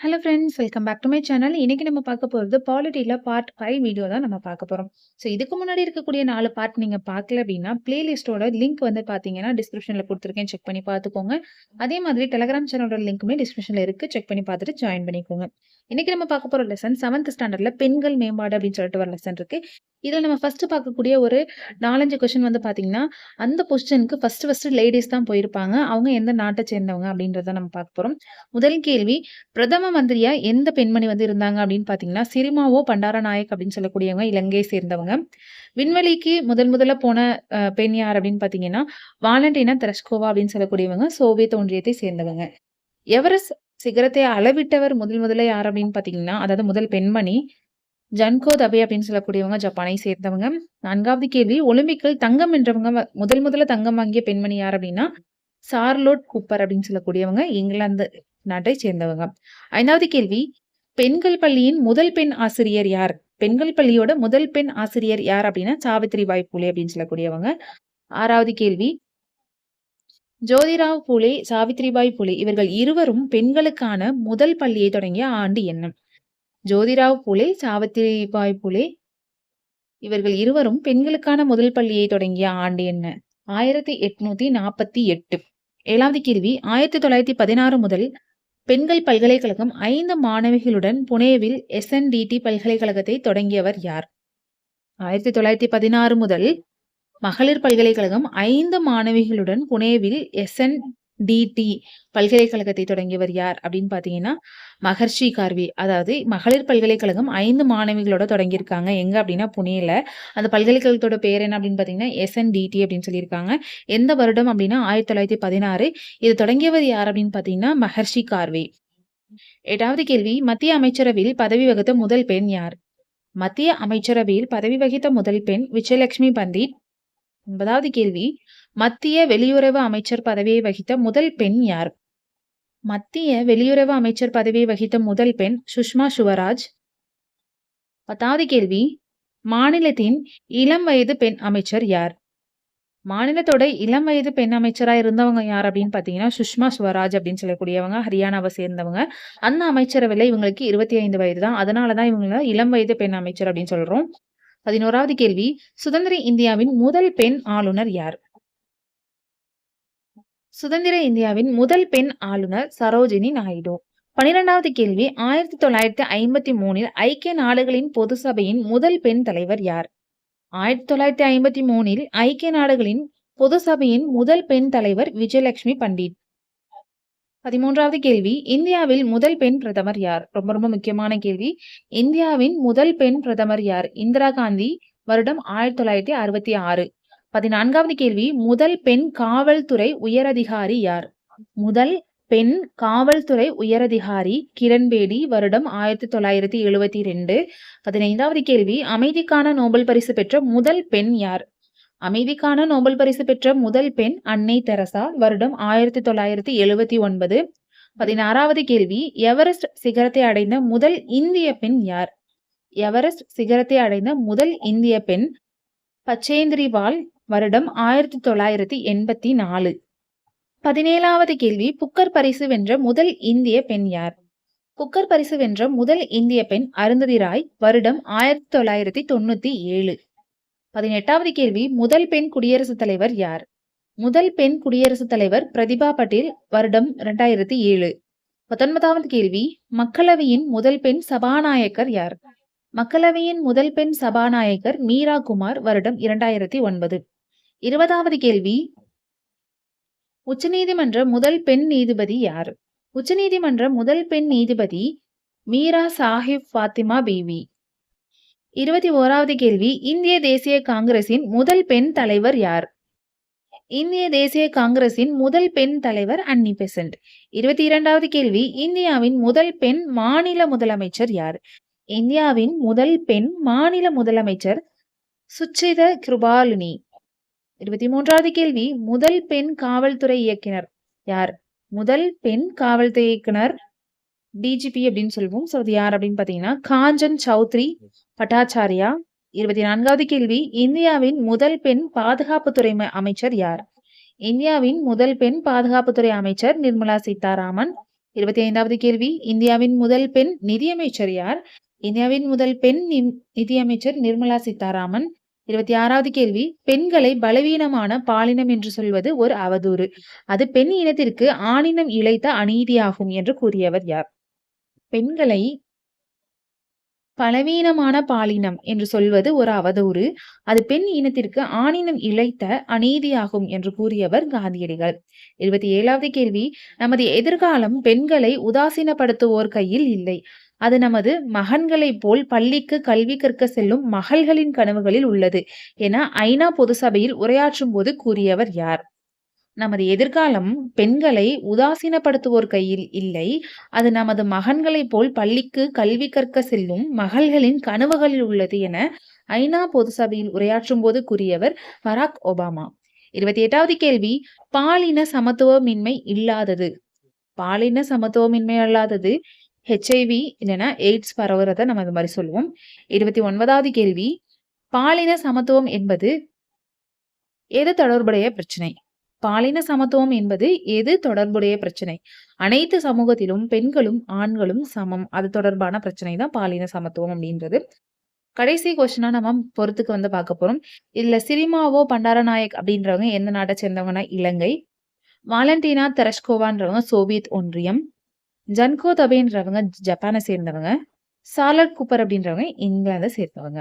Hello friends welcome back to my channel இன்னைக்கு நம்ம பார்க்க போகிறது பாலிட்டியில் பார்ட் ஃபைவ் வீடியோ தான் நம்ம பார்க்க போகிறோம் ஸோ இதுக்கு முன்னாடி இருக்கக்கூடிய நாலு பார்ட் நீங்கள் பார்க்கல அப்படின்னா பிளேலிஸ்ட்டோட லிங்க் வந்து பார்த்தீங்கன்னா டிஸ்கிரிப்ஷனில் கொடுத்துருக்கேன். செக் பண்ணி பார்த்துக்கோங்க. அதே மாதிரி டெலகிராம் சேனலோட லிங்க்குமே டிஸ்கிரிப்ஷனில் இருக்குது செக் பண்ணி பார்த்துட்டு ஜாயின் பண்ணிக்கோங்க. இன்னைக்கு நம்ம பார்க்க போகிற லெசன் செவன்த் ஸ்டாண்டர்டில் பெண்கள் மேம்பாடு அப்படின்னு சொல்லிட்டு ஒரு லெசன் இருக்குது இதில் நம்ம ஃபர்ஸ்ட் பார்க்கக்கூடிய ஒரு நாலஞ்சு கொஸ்டின் வந்து பார்த்தீங்கன்னா அந்த பொசிஷனுக்கு ஃபர்ஸ்ட் ஃபர்ஸ்ட் லேடிஸ் தான் போயிருப்பாங்க. அவங்க எந்த நாட்டை சேர்ந்தவங்க அப்படின்றத நம்ம பார்க்க போகிறோம் முதல் கேள்வி பிரதம மந்திரியா எந்த பெண்மணி வந்து இருந்தாங்க அப்படின்னு பார்த்தீங்கன்னா சிரிமாவோ பண்டாரநாயக் அப்படின்னு சொல்லக்கூடியவங்க இலங்கையை சேர்ந்தவங்க. விண்வெளிக்கு முதல் முதல்ல போன பெண் யார் அப்படின்னு பார்த்தீங்கன்னா வாலண்டினா தெரஸ்கோவா அப்படின்னு சொல்லக்கூடியவங்க சோவியத் ஒன்றியத்தை சேர்ந்தவங்க. எவரெஸ்ட் சிகரத்தை அளவிட்டவர் முதல் முதல்ல யார் அப்படின்னு பார்த்தீங்கன்னா அதாவது முதல் பெண்மணி ஜன்கோ தபே அப்படின்னு சொல்லக்கூடியவங்க ஜப்பானை சேர்ந்தவங்க. நான்காவது கேள்வி ஒலிம்பிக்கில் தங்கம் என்றவங்க முதல் முதல்ல தங்கம் வாங்கிய பெண்மணி யார் அப்படின்னா சார்லோட் கூப்பர் அப்படின்னு சொல்லக்கூடியவங்க இங்கிலாந்து நாட்டை சேர்ந்தவங்க. ஐந்தாவது கேள்வி பெண்கள் பள்ளியின் முதல் பெண் ஆசிரியர் யார்? பெண்கள் பள்ளியோட முதல் பெண் ஆசிரியர் யார் அப்படின்னா சாவித்ரி பாய் பூலே அப்படின்னு சொல்லக்கூடியவங்க. ஆறாவது கேள்வி ஜோதிராவ் பூலே சாவித்ரிபாய் பூலே இவர்கள் இருவரும் பெண்களுக்கான முதல் பள்ளியை தொடங்கிய ஆண்டு என்ன? ஜோதிராவ் பூலே சாவித்ரிபாய் பூலே இவர்கள் இருவரும் பெண்களுக்கான முதல் பள்ளியை தொடங்கிய ஆண்டு என்ன? ஆயிரத்தி எட்நூத்தி நாற்பத்தி எட்டு. ஏழாவது கேள்வி. ஆயிரத்தி தொள்ளாயிரத்தி பதினாறு முதல் பெண்கள் பல்கலைக்கழகம் ஐந்து மாணவிகளுடன் புனேவில் எஸ்என்டிடி பல்கலைக்கழகத்தை தொடங்கியவர் யார்? ஆயிரத்தி தொள்ளாயிரத்தி பதினாறு முதல் மகளிர் பல்கலைக்கழகம் ஐந்து மாணவிகளுடன் புனேவில் எஸ்என்டிடி பல்கலைக்கழகத்தை தொடங்கியவர் யார் அப்படின்னு பார்த்தீங்கன்னா மகர்ஷி கார்வி. அதாவது மகளிர் பல்கலைக்கழகம் ஐந்து மாணவிகளோட தொடங்கியிருக்காங்க. எங்க அப்படின்னா புனேல. அந்த பல்கலைக்கழகத்தோட பேர் என்ன அப்படின்னு பார்த்தீங்கன்னா எஸ்என்டிடி அப்படின்னு சொல்லியிருக்காங்க. எந்த வருடம் அப்படின்னா ஆயிரத்தி தொள்ளாயிரத்தி பதினாறு. இது தொடங்கியவர் யார் அப்படின்னு பார்த்தீங்கன்னா மகர்ஷி கார்வே. எட்டாவது கேள்வி மத்திய அமைச்சரவையில் பதவி வகித்த முதல் பெண் யார்? மத்திய அமைச்சரவையில் பதவி வகித்த முதல் பெண் விஜயலட்சுமி பண்டிட் ஒன்பதாவது கேள்வி. மத்திய வெளியுறவு அமைச்சர் பதவியை வகித்த முதல் பெண் யார்? மத்திய வெளியுறவு அமைச்சர் பதவியை வகித்த முதல் பெண் சுஷ்மா சுவராஜ். பத்தாவது கேள்வி. மாநிலத்தின் இளம் வயது பெண் அமைச்சர் யார்? மாநிலத்தோட இளம் வயது பெண் அமைச்சரா இருந்தவங்க யார் அப்படின்னு பார்த்தீங்கன்னா சுஷ்மா ஸ்வராஜ் அப்படின்னு சொல்லக்கூடியவங்க ஹரியானாவை சேர்ந்தவங்க. அந்த அமைச்சரவையில் இவங்களுக்கு இருபத்தி ஐந்து வயது தான் அதனால தான் இவங்கள இளம் வயது பெண் அமைச்சர் அப்படின்னு சொல்றோம். பதினோராவது கேள்வி சுதந்திர இந்தியாவின் முதல் பெண் ஆளுநர் யார்? சுதந்திர இந்தியாவின் முதல் பெண் ஆளுநர் சரோஜினி நாயுடு. பனிரெண்டாவது கேள்வி ஆயிரத்தி தொள்ளாயிரத்தி ஐம்பத்தி மூணில் ஐக்கிய நாடுகளின் பொது சபையின் முதல் பெண் தலைவர் யார்? ஆயிரத்தி தொள்ளாயிரத்தி ஐம்பத்தி மூணில் ஐக்கிய நாடுகளின் பொது சபையின் முதல் பெண் தலைவர் விஜயலட்சுமி பண்டிட். பதிமூன்றாவது கேள்வி இந்தியாவில் முதல் பெண் பிரதமர் யார்? ரொம்ப ரொம்ப முக்கியமான கேள்வி. இந்தியாவின் முதல் பெண் பிரதமர் யார்? இந்திரா காந்தி வருடம் ஆயிரத்தி தொள்ளாயிரத்தி அறுபத்தி ஆறு. பதினான்காவது கேள்வி முதல் பெண் காவல்துறை உயரதிகாரி யார்? முதல் பெண் காவல்துறை உயரதிகாரி கிரண்பேடி வருடம் ஆயிரத்தி தொள்ளாயிரத்தி எழுபத்தி ரெண்டு. பதினைந்தாவது கேள்வி அமைதிக்கான நோபல் பரிசு பெற்ற முதல் பெண் யார்? அமைதிக்கான நோபல் பரிசு பெற்ற முதல் பெண் அன்னை தெரசா வருடம் ஆயிரத்தி தொள்ளாயிரத்தி எழுபத்தி ஒன்பது. பதினாறாவது கேள்வி எவரெஸ்ட் சிகரத்தை அடைந்த முதல் இந்திய பெண் யார்? எவரெஸ்ட் சிகரத்தை அடைந்த முதல் இந்திய பெண் பச்சேந்திரிவால் வருடம் ஆயிரத்தி தொள்ளாயிரத்தி எண்பத்தி நாலு. பதினேழாவது கேள்வி புக்கர் பரிசு வென்ற முதல் இந்திய பெண் யார்? புக்கர் பரிசு வென்ற முதல் இந்திய பெண் அருந்ததி ராய் வருடம் ஆயிரத்தி தொள்ளாயிரத்தி தொண்ணூத்தி ஏழு. பதினெட்டாவது கேள்வி முதல் பெண் குடியரசுத் தலைவர் யார்? முதல் பெண் குடியரசுத் தலைவர் பிரதிபா பட்டேல் வருடம் இரண்டாயிரத்தி ஏழு. பத்தொன்பதாவது கேள்வி மக்களவையின் முதல் பெண் சபாநாயகர் யார்? மக்களவையின் முதல் பெண் சபாநாயகர் மீரா குமார் வருடம் இரண்டாயிரத்தி ஒன்பது. இருபதாவது கேள்வி உச்சநீதிமன்ற முதல் பெண் நீதிபதி யார்? உச்சநீதிமன்ற முதல் பெண் நீதிபதி மீரா சாஹிப் ஃபாத்திமா பீவி. இருபத்தி ஓராவது கேள்வி இந்திய தேசிய காங்கிரசின் முதல் பெண் தலைவர் யார்? இந்திய தேசிய காங்கிரசின் முதல் பெண் தலைவர் அன்னி பெசன்ட். இருபத்தி இரண்டாவது கேள்வி இந்தியாவின் முதல் பெண் மாநில முதலமைச்சர் யார்? இந்தியாவின் முதல் பெண் மாநில முதலமைச்சர் சுச்சித கிருபாலினி. இருபத்தி மூன்றாவது கேள்வி முதல் பெண் காவல்துறை இயக்குனர் யார்? முதல் பெண் காவல்துறை இயக்குனர் டிஜிபி அப்படின்னு சொல்லுவோம் ஸோ அது யார் அப்படின்னு பார்த்தீங்கன்னா காஞ்சன் சௌத்ரி பட்டாச்சாரியா இருபத்தி நான்காவது கேள்வி இந்தியாவின் முதல் பெண் பாதுகாப்புத்துறை அமைச்சர் யார் இந்தியாவின் முதல் பெண் பாதுகாப்புத்துறை அமைச்சர் நிர்மலா சீதாராமன் 25வது கேள்வி இந்தியாவின் முதல் பெண் நிதியமைச்சர் யார்? இந்தியாவின் முதல் பெண் நிம் நிதியமைச்சர் நிர்மலா சீதாராமன். 26வது கேள்வி பெண்களை பலவீனமான பாலினம் என்று சொல்வது ஒரு அவதூறு. அது பெண் இனத்திற்கு ஆணினம் இழைத்த அநீதியாகும் என்று கூறியவர் யார்? பெண்களை பலவீனமான பாலினம் என்று சொல்வது ஒரு அவதூறு. அது பெண் இனத்திற்கு ஆணினம் இழைத்த அநீதியாகும் என்று கூறியவர் காந்தியடிகள். 27வது கேள்வி நமது எதிர்காலம் பெண்களை உதாசீனப்படுத்துவோர் கையில் இல்லை. அது நமது மகன்களைப் போல் பள்ளிக்கு கல்வி கற்க செல்லும் மகள்களின் கனவுகளில் உள்ளது என ஐ.நா. பொது சபையில் உரையாற்றும் போது கூறியவர் யார்? நமது எதிர்காலம் பெண்களை உதாசீனப்படுத்துவோர் கையில் இல்லை. அது நமது மகன்களைப் போல் பள்ளிக்கு கல்வி கற்க செல்லும் மகள்களின் கனவுகளில் உள்ளது என ஐ.நா. பொது சபையில் உரையாற்றும் போது கூறியவர் பராக் ஒபாமா. 28வது கேள்வி பாலின சமத்துவமின்மை இல்லாதது. பாலின சமத்துவமின்மை அல்லாதது ஹெச்.ஐ.வி இல்லைன்னா எய்ட்ஸ் பரவுறத நம்ம இது மாதிரி சொல்லுவோம். 29வது கேள்வி பாலின சமத்துவம் என்பது எது தொடர்புடைய பிரச்சனை? பாலின சமத்துவம் என்பது எது தொடர்புடைய பிரச்சனை? அனைத்து சமூகத்திலும் பெண்களும், ஆண்களும் சமம். அது தொடர்பான பிரச்சனை தான் பாலின சமத்துவம் அப்படின்றது. கடைசி கொஸ்டினா நம்ம பொறுத்துக்கு வந்து பார்க்க போறோம். இதுல சிரிமாவோ பண்டாரநாயக் அப்படின்றவங்க எந்த நாட்டை சேர்ந்தவங்கன்னா இலங்கை. வாலண்டினா தெரஷ்கோவான்றவங்க சோவியத் ஒன்றியம். ஜன்கோ தபேன்றவங்க ஜப்பானை சேர்ந்தவங்க. சாலட் கூப்பர் அப்படின்றவங்க இங்கிலாந்தை சேர்ந்தவங்க.